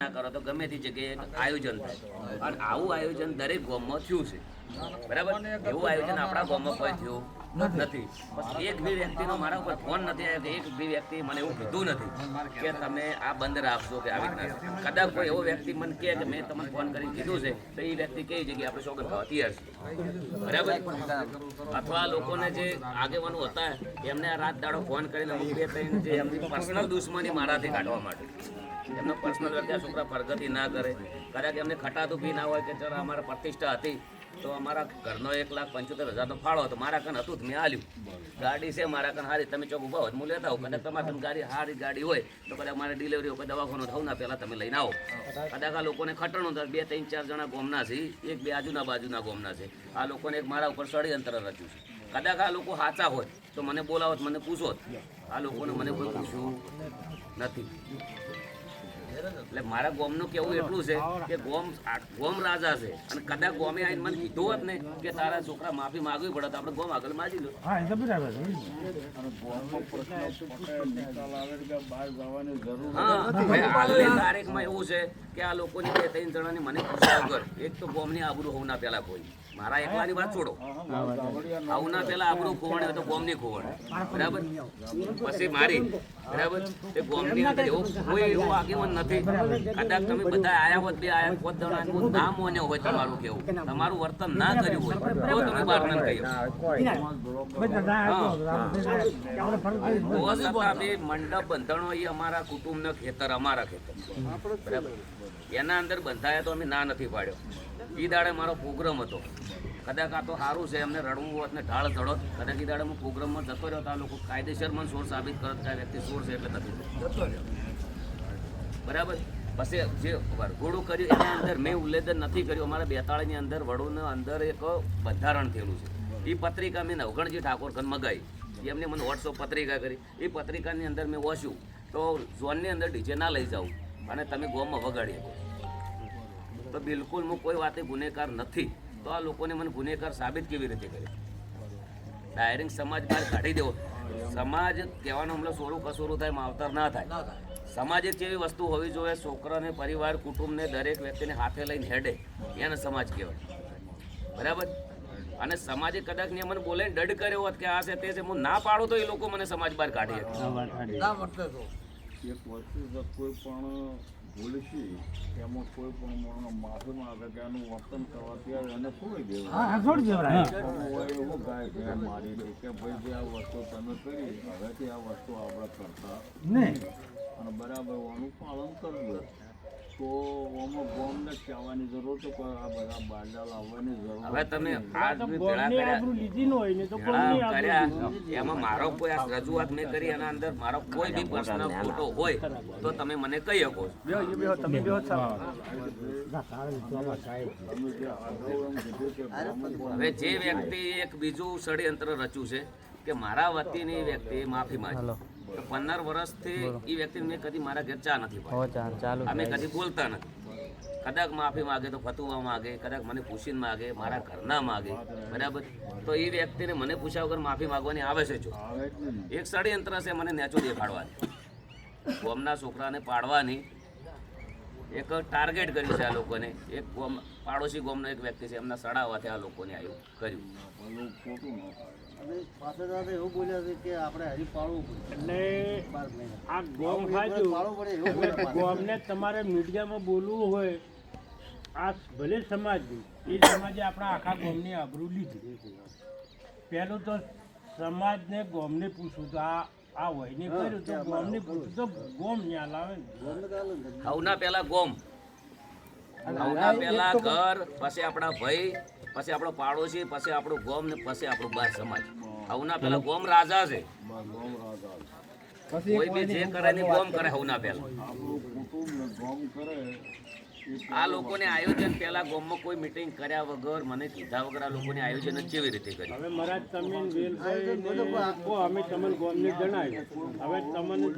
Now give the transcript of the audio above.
ના કરો તો ગમે તે જગ્યાએ આયોજન થાય. અને આવું આયોજન દરેક ગામમાં થયું છે. બરાબર? એવું આયોજન આપણા ગામમાં પણ થયું નથી. એક બી વ્યક્તિનો મારા ઉપર ફોન નથી આવ્યો કે એક બી વ્યક્તિ મને એવું કીધું નથી કે તમે આ બંધ રાખશો કે આવી રીતના કદાચ કોઈ એવો વ્યક્તિ મને કહે કે મેં તમને ફોન કરીને કીધું છે, તો એ વ્યક્તિ કઈ જગ્યાએ આપણે સોગંદ ખાવા તૈયાર બરાબર? અથવા લોકોને જે આગેવાનો હતા, એમને આ રાત દાડો ફોન કરીને અમુક ત્રણ જે એમની પર્સનલ દુશ્મની મારાથી કાઢવા માટે. એમનો પર્સનલ વ્યક્તિ છોકરા પ્રગતિ ના કરે. કદાચ એમને ખટાતું બી ના હોય કે ચાલો અમારા પ્રતિષ્ઠા હતી તો અમારા ઘરનો એક લાખ પંચોતેર હજારનો ફાળો હતો. મારા કન હતું મેં આલ્યું. ગાડી છે મારા કન હારી. તમે ચોક ઊભા હોય હું લેતા આવું. કદાચ તમારા કન ગાડી હારી ગાડી હોય તો કદાચ મારે ડિલિવરી હોય, દવાખાનું થવું ના, પહેલાં તમે લઈને આવો. કદાચ આ લોકોને ખટણો બે, ત્રણ, ચાર જણા ગોમના છે. એક બે આજુના બાજુના ગોમના છે. આ લોકોને એક મારા ઉપર ષડયંત્ર રચ્યું છે. કદાચ આ લોકો સાચા હોય તો મને બોલાવો મને પૂછોત આ લોકોને મને કોઈ પૂછવું નથી. એટલે મારા ગોમનું કેવું એટલું છે કે ગોમ આ- ગોમ રાજા છે. અને કદાચ ગોમે આઈને મને કીધું હોત ને કે તારા છોકરા માફી માંગવી પડે તો આપણે ગોમ આગળ માજી લો. હા એ તો બરાબર છે. હા તારીખમાં એવું છે કે આ લોકોની બે ત્રણ જણાની મને પૂછ્યા વગર એક તો ગોમની આબરૂ હોવું ના પેલા કોઈ. મારા એકલાની વાત છોડો. આવું ના પેલા આબરૂ ખોવણ હોય તો ગોમની ખોવણ. બરાબર? પછી મારી. બરાબર? તે ગોમની અંદર એવું કોઈ એવું આગેવાન નથી. કદાચ તમે બધા આયા હોત બે આયા હોત હું ના મોન્યો હોય તમારું કેવું? તમારું વર્તન ના કર્યું હોય તો તમે બહાર ના કહ્યું મંડપ બંધણો એ અમારા કુટુંબના ખેતર અમારા ખેતર. બરાબર. એના અંદર બંધાયા તો અમે ના નથી પાડ્યો. એ દાડે મારો પ્રોગ્રામ હતો. કદાચ આ તો સારું છે એમને રડવું હોત ને ઢાળ ધડો કદાચ ઈ દાડે હું પ્રોગ્રામમાં જતો રહ્યો તો આ લોકો કાયદેસર મને સોર સાબિત કરત કે આ વ્યક્તિ સોર છે એટલે નથી. જતો રહ્યો બરાબર? પછી જે વરઘોડું કર્યું એના અંદર મેં ઉલ્લેખન નથી કર્યું. અમારા બેતાળાની અંદર વડોના અંદર એક બંધારણ થયેલું છે. એ પત્રિકા મેં નવગણજી ઠાકોર ખંડ મગાવી એમને મને વોટ્સઅપ પત્રિકા કરી. એ પત્રિકાની અંદર મેં વાંચ્યું તો ઝોનની અંદર ડીજે ના લઈ જાઉં અને તમે ગોમમાં વગાડી શકો તો બિલકુલ હું કોઈ વાતે ગુનેગાર નથી. તો આ લોકોને મને ગુનેગાર સાબિત કેવી રીતે કર્યો ડાયરેક્ટ સમાજ બહાર કાઢી દેવો. સમાજ કહેવાનો હમણાં સોરું કસોરું થાય માવતર ના થાય. સમાજ એક એવી વસ્તુ હોવી જોઈએ છોકરાને પરિવાર કુટુંબને દરેક વ્યક્તિને હાથે લઈને હેડે એને સમાજ કહેવાય. બરાબર? અને સમાજે કદાચ ને મને બોલે ડડ કર્યો હોત કે આ છે તે છે હું ના પાડું તો એ લોકો મને સમાજ બહાર કાઢી શકે. એક વસ્તુ કોઈ પણ ભૂલ છે એમાં કોઈ પણ માણસ માફી માંગે કે એનું વર્તન કરવાથી આવે એને છોડી દેવું હા હા છોડી દેવાય હોય એવું ગાય કે મારી દે કે ભાઈ જે આ વસ્તુ તમે કરી હવેથી આ વસ્તુ આપણે કરતા નહીં અને બરાબર ઓનું પાલન કરવું તો ઓમાં ગોમને ચાવવાની જરૂર તો આ બધા બારડા લાવવાની જરૂર હવે તમે લીધી ન હોય ને તો એમાં મારો કોઈ રજૂઆત મેં કરી એના અંદર મારો કોઈ બી પર્સનલ ફોટો હોય તો તમે મને કહી શકો તમે હવે જે વ્યક્તિ એક બીજું ષડયંત્ર રચ્યું છે કે મારા વતીની વ્યક્તિ માફી માંગી. તો પંદર વર્ષથી એ વ્યક્તિને મેં કદી મારા ઘેર ચા નથી પાડી. અમે કદી બોલતા નથી. કદાચ માફી માગે તો ફતુવા માગે કદાચ મને પૂછીને માગે મારા ઘરના માગે. બરાબર? તો એ વ્યક્તિને મને પૂછ્યા વગર માફી માગવાની આવે છે જો. એક ષડયંત્ર છે મને નેચો દેખાડવાની. ગોમના છોકરાને પાડવાની. એક ટાર્ગેટ કર્યું છે આ લોકોને. એક ગોમ પાડોશી ગોમનો એક વ્યક્તિ છે એમના સડાવવાથી આ લોકોને આવ્યું કર્યું. ખોટું અને એવું બોલ્યા છે કે આપણે હરી પાડવું એટલે આ ગોમ. ગોમને તમારે મીડિયામાં બોલવું હોય આ ભલે સમાજની એ સમાજે આપણા આખા ગોમની આબરૂ લીધી. પહેલું તો સમાજને ગોમને પૂછવું તો આ આ વયને કર્યું તો ગોમને પૂછવું તો ગોમ ન્યા લાવે ને. ગમે તે હાલે ને. હવના પહેલા ગોમ. હવના પહેલા ઘર પછી આપણા ભાઈ પછી આપણો પાડોશી પછી આપણું ગોમ ને પછી આપણું બાર સમાજ. હવના પહેલા ગોમ રાજા છે. બસ ગોમ રાજા કોઈ બી જે કરે ને ગોમ કરે હવના પહેલા. આપણું કુટુંબ ને ગોમ કરે. એ આ લોકોને આયોજન પહેલા ગામમાં કોઈ મીટિંગ કર્યા વગર મને કીધા વગર આ લોકોને આયોજન કેવી રીતે કર્યું હવે મહારાજ, તમે અમે તમને ગામને જણાવ્યું. હવે તમને